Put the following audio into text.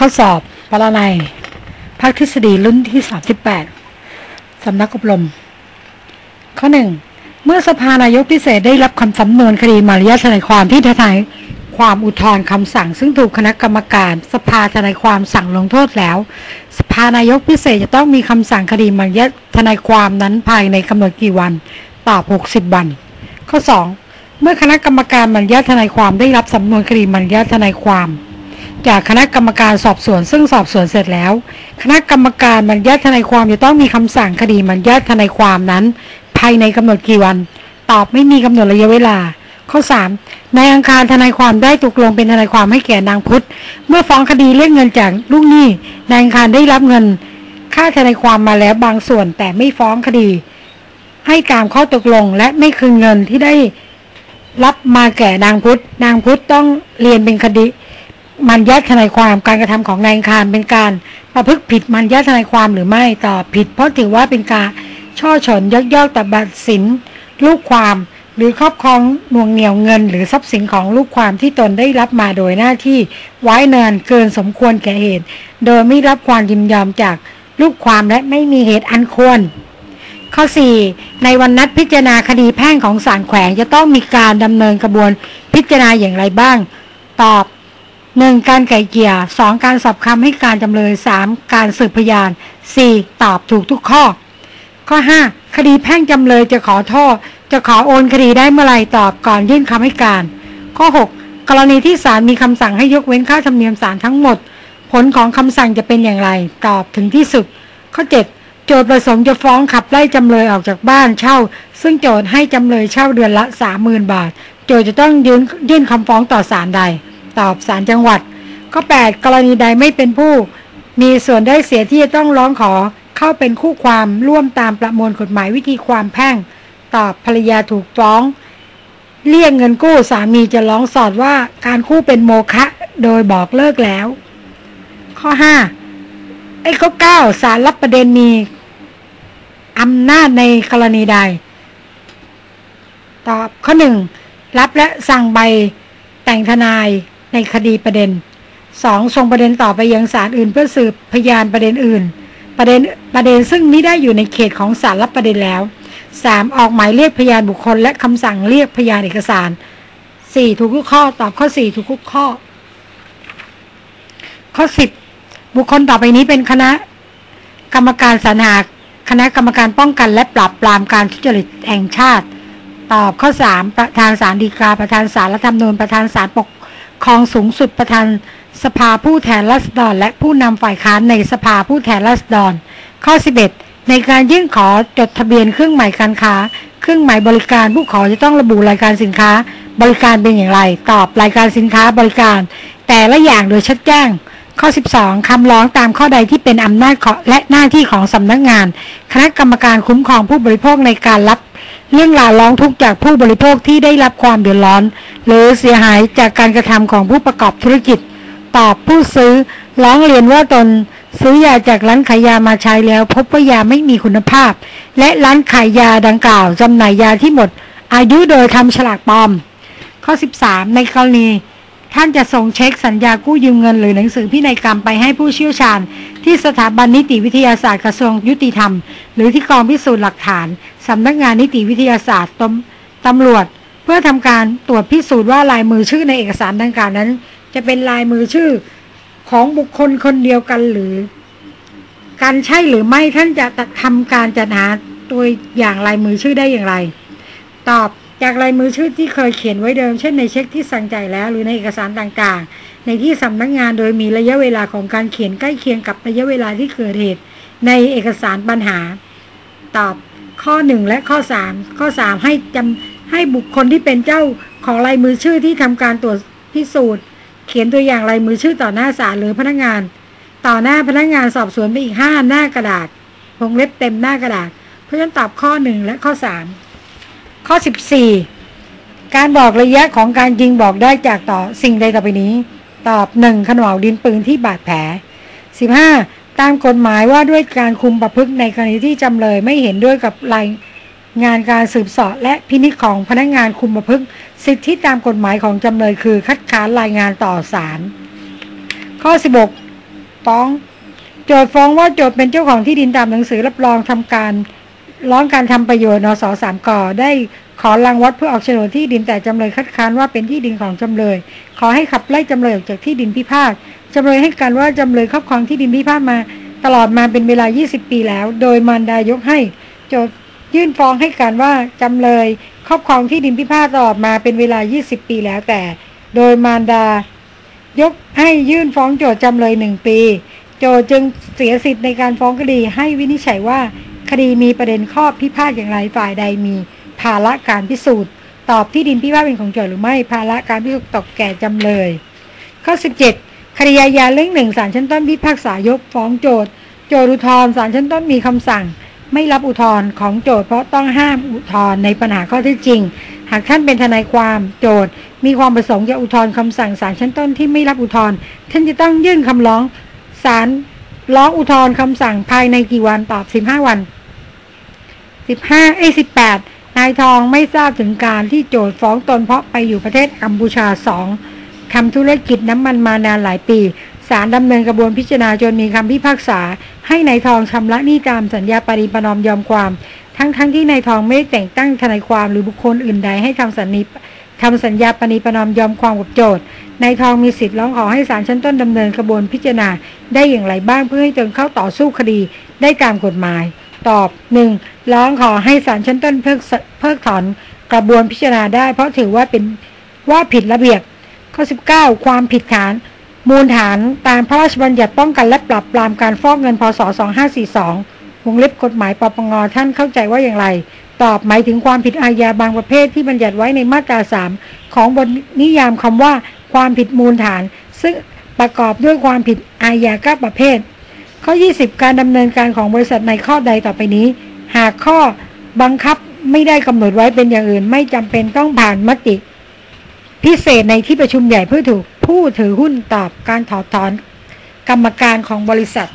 ข้อสอบปรนัยภาคทฤษฎีรุ่นที่ 38 สำนักอบรม ข้อหนึ่งเมื่อสภานายกพิเศษได้รับคำสำนวนคดีมารยาทนายความที่ทนายความอุทธรณ์คำสั่ง ซึ่งถูกคณะกรรมการ สภาทนายความสั่งลงโทษแล้ว สภานายกพิเศษจะต้องมีคำสั่งคดีมารยาทนายความนั้นภายในกำหนดกี่วันตอบ60 วัน ข้อ 2 เมื่อคณะกรรมการมารยาทนายความได้รับสำนวนคดีมารยาทนายความ จากคณะกรรมการสอบสวน ซึ่งสอบสวนเสร็จแล้ว คณะกรรมการมารยาทนายความจะต้องมีคำสั่งคดีมารยาทนายความนั้น ภายในกำหนดกี่วัน ตอบไม่มีกำหนดระยะเวลา ข้อ 3. นายอังคารทนายความได้ตกลงเป็นทนายความให้แก่นางพุทธ เมื่อฟ้องคดีเรียกเงินจากลูกหนี้นายอังคารได้รับเงิน ค่าทนายความมาแล้วบางส่วนแต่ไม่ฟ้องคดี ให้ตามข้อตกลงและไม่คืนเงินที่ได้รับมาแก่นางพุทธ นางพุทธต้องเรียนเป็นคดี มันยัดทนายความการกระทำของนายคารเป็นการประพฤติผิดมันยัดทนายความหรือไม่ตอบผิด เพราะถือว่าเป็นการช่อฉนยักยอกตับัตรสินลูกความหรือครอบครองน่วงเหนียวเงิน หรือทรัพย์สินของลูกความที่ตนได้รับมาโดยหน้าที่ไว้เนินเกินสมควรแก่เหตุ โดยไม่รับความยินยอมจากลูกความและไม่มีเหตุอันควร ข้อ 4 ในวันนัดพิจารณาคดีแพ่งของศาลแขวงจะต้องมีการดำเนินกระบวนพิจารณาอย่างไรบ้าง ตอบ 1. การไก่เกี่ย 2. การสอบคำให้การจำเลย 3. การสืบพยาน 4. ตอบถูกทุกข้อ ข้อ5คดีแพ่งจำเลยจะขอโทษ จะขอโอนคดีได้เมื่อไรตอบก่อนยื่นคำให้การ ข้อ 6 กรณีที่ศาลมีคำสั่งให้ยกเว้นค่าธรรมเนียมศาลทั้งหมด ผลของคำสั่งจะเป็นอย่างไร ตอบถึงที่สุด ข้อ 7 โจทย์ประสงค์จะฟ้องขับไล่จำเลยออกจากบ้านเช่า ซึ่งโจทย์ให้จำเลยเช่าเดือนละ 30,000 บาท โจทย์จะต้องยื่นยื่นคำฟ้องต่อศาลใด ตอบศาลจังหวัด ข้อ 8 กรณีใดไม่เป็นผู้ มีส่วนได้เสียที่จะต้องร้องขอเข้าเป็นคู่ความร่วมตามประมวลกฎหมายวิธีความแพ่ง ตอบภรรยาถูกฟ้อง เรียกเงินกู้สามีจะร้องสอดว่าการคู่เป็นโมฆะโดยบอกเลิกแล้ว ข้อ 5 ไอ้ข้อ 9 สารรับประเด็นมีอำนาจในกรณีใด ตอบข้อ 1 รับและสั่งใบแต่งทนาย ในคดีประเด็น 2. ส่งประเด็นต่อไปยังศาลอื่นเพื่อสืบพยานประเด็นอื่น ประเด็นประเด็นซึ่งไม่ได้อยู่ในเขตของศาลรับประเด็นแล้ว 3. ออกหมายเรียกพยานบุคคล และคำสั่งเรียกพยานเอกสาร 4. ถูกทุกข้อตอบข้อ 4 ถูกทุกข้อ ข้อ 10 บุคคลต่อไปนี้เป็นคณะ กรรมการสรรหาคณะกรรมการป้องกันและปราบปรามการทุจริตแห่งชาติ ตอบข้อ 3 ประธานศาลฎีกาประธานศาลรัฐธรรมนูญประธานศาลปก ครองสูงสุดประธานสภาผู้แทนราษฎรและผู้นำฝ่ายค้านในสภาผู้แทนราษฎร ข้อ 11 ในการยื่นขอจดทะเบียนเครื่องหมายการค้า เครื่องหมายบริการผู้ขอจะต้องระบุรายการสินค้า บริการเป็นอย่างไร ตอบรายการสินค้าบริการ แต่ละอย่างโดยชัดแจ้ง ข้อ 12 คำร้องตามข้อใดที่เป็นอำนาจและหน้าที่ของสำนักงาน คณะกรรมการคุ้มครองผู้บริโภคในการรับ เรื่องราวร้องทุกข์จากผู้บริโภคที่ได้รับความเดือดร้อน หรือเสียหายจากการกระทำของผู้ประกอบธุรกิจ ตอบผู้ซื้อร้องเรียนว่าตน ซื้อยาจากร้านขายยามาใช้แล้ว พบว่ายาไม่มีคุณภาพ และร้านขายยาดังกล่าวจำหน่ายยาที่หมด อายุโดยทำฉลากปลอม ข้อ 13 ในกรณีท่านจะส่งเช็คสัญญากู้ยืมเงินหรือหนังสือพินัยกรรมไปให้ผู้เชี่ยวชาญ ที่สถาบันนิติวิทยาศาสตร์กระทรวงยุติธรรม หรือที่กองพิสูจน์หลักฐาน สำนักงานนิติวิทยาศาสตร์ตำตำรวจ เพื่อทำการตรวจพิสูจน์ว่าลายมือชื่อในเอกสารดังกล่าวนั้น จะเป็นลายมือชื่อของบุคคลคนเดียวกันหรือ การใช่หรือไม่ท่านจะทำการจัดหาตัวอย่างลายมือชื่อได้อย่างไร ตอบจากลายมือชื่อที่เคยเขียนไว้เดิม เช่นในเช็คที่สั่งจ่ายแล้ว หรือในเอกสารต่างๆ ในที่สำนักงานโดยมีระยะเวลาของการเขียนใกล้เคียงกับระยะเวลาที่เกิดเหตุ ในเอกสารปัญหา ตอบ ข้อ 1 และข้อ 3 ข้อ 3 ให้จำให้บุคคลที่เป็นเจ้าของลายมือชื่อที่ทำการตรวจพิสูจน์ เขียนตัวอย่างลายมือชื่อต่อหน้าศาลหรือพนักงาน ต่อหน้าพนักงานสอบสวนไปอีกห้าหน้ากระดาษวงเล็บเต็มหน้ากระดาษ เพราะฉะนั้นตอบข้อ 1 และข้อ 3 ข้อ 14 การบอกระยะของการยิงบอกได้จากต่อสิ่งใดต่อไปนี้ ตอบ 1. ขนวดินปืนที่บาดแผล 15. ตามกฎหมายว่าด้วยการคุมประพฤติในกรณีที่จำเลยไม่เห็นด้วยกับรายงานการสืบสอบและพินิจของพนักงานคุมประพฤติสิทธิตามกฎหมายของจำเลยคือ คัดค้านรายงานต่อศาลข้อ 16 ฟ้อง โจทฟ้องว่าโจทเป็นเจ้าของที่ดินตามหนังสือรับรองทำการร้องการทำประโยชน์นสสามกได้ขอรังวัดเพื่อออกโฉนดที่ดินแต่จำเลยคัดค้านว่าเป็นที่ดินของจำเลย ขอให้ขับไล่จำเลยออกจากที่ดินพิพาท จำเลยให้การว่าจำเลยครอบครองที่ดินพิพาทมา ตลอดมาเป็นเวลา 20 ปีแล้ว โดยมารดายกให้โจทยื่นฟ้องให้การว่าจำเลยครอบครองที่ดินพิพาทตลอดมาเป็นเวลา 20 ปีแล้วแต่ โดยมารดายกให้ยื่นฟ้องโจทจำเลยหนึ่งปี โจทจึงเสียสิทธิ์ในการฟ้องคดีให้วินิจฉัยว่า คดีมีประเด็นข้อพิพาทอย่างไรฝ่ายใดมี ภาระการพิสูจน์ ตอบที่ดินพิพาทเป็นของโจทหรือไม่ภาระการพิสูจน์ตกแก่จำเลยข้อ 17 คดีอาญาเรื่องหนึ่งศาลชั้นต้นพิพากษายกฟ้องโจทโจอุทธรศาลชั้นต้นมีคำสั่ง ไม่รับอุทธรของโจทเพราะต้องห้ามอุทธรในปัญหาข้อเท็จจริง หากท่านเป็นทนายความโจทมีความประสงค์จะอุทธรคำสั่งศาลชั้นต้นที่ไม่รับอุทธรท่านจะต้องยื่นคำร้องศาลร้องอุทธรคำสั่งภายในกี่วันตอบ 15 วัน15เอ้18นายทองไม่ทราบถึงการที่โจทฟ้องตนเพราะไปอยู่ประเทศกัมพูชาสอง ทำธุรกิจน้ำมันมานานหลายปีศาลดำเนินกระบวนพิจารณาจนมีคำพิพากษา ให้นายทองชำระหนี้ตามสัญญาปริปนอมยอมความ ทั้งๆทที่นายทองไม่ได้แต่งตั้งทนายความหรือบุคคลอื่นใดให้ทำสัญญาทำสัญญาปณิประนอมยอมความกับโจทย์นายทองมีสิทธิ์ร้องขอให้ศาลชั้นต้นดำเนินกระบวนพิจารณา ได้อย่างไรบ้างเพื่อให้ตนเข้าต่อสู้คดีได้ตามกฎหมาย ตอบ 1. ร้องขอให้ศาลชั้นต้นเพิกเพิกถอนกระบวนพิจารณาได้ เพราะถือว่าเป็นว่าผิดระเบียบ ข้อ 19 ความผิดฐาน มูลฐานตามพระราชบัญญัติป้องกันและปราบปรามการฟอกเงินพศ 2542 วงเล็บกฎหมายปปงท่านเข้าใจว่าอย่างไร ตอบหมายถึงความผิดอาญาบางประเภทที่บัญญัติไว้ในมาตรา 3 ของบทนิยามคำว่า ความผิดมูลฐาน ซึ่งประกอบด้วยความผิดอาญาก้าประเภท ข้อ 20 การดำเนินการของบริษัทในข้อใดต่อไปนี้ หากข้อบังคับไม่ได้กำหนดไว้เป็นอย่างอื่น ไม่จำเป็นต้องผ่านมติ พิเศษในที่ประชุมใหญ่เพื่อถูกผู้ถือหุ้นตอบการถอดถอนกรรมการของบริษัท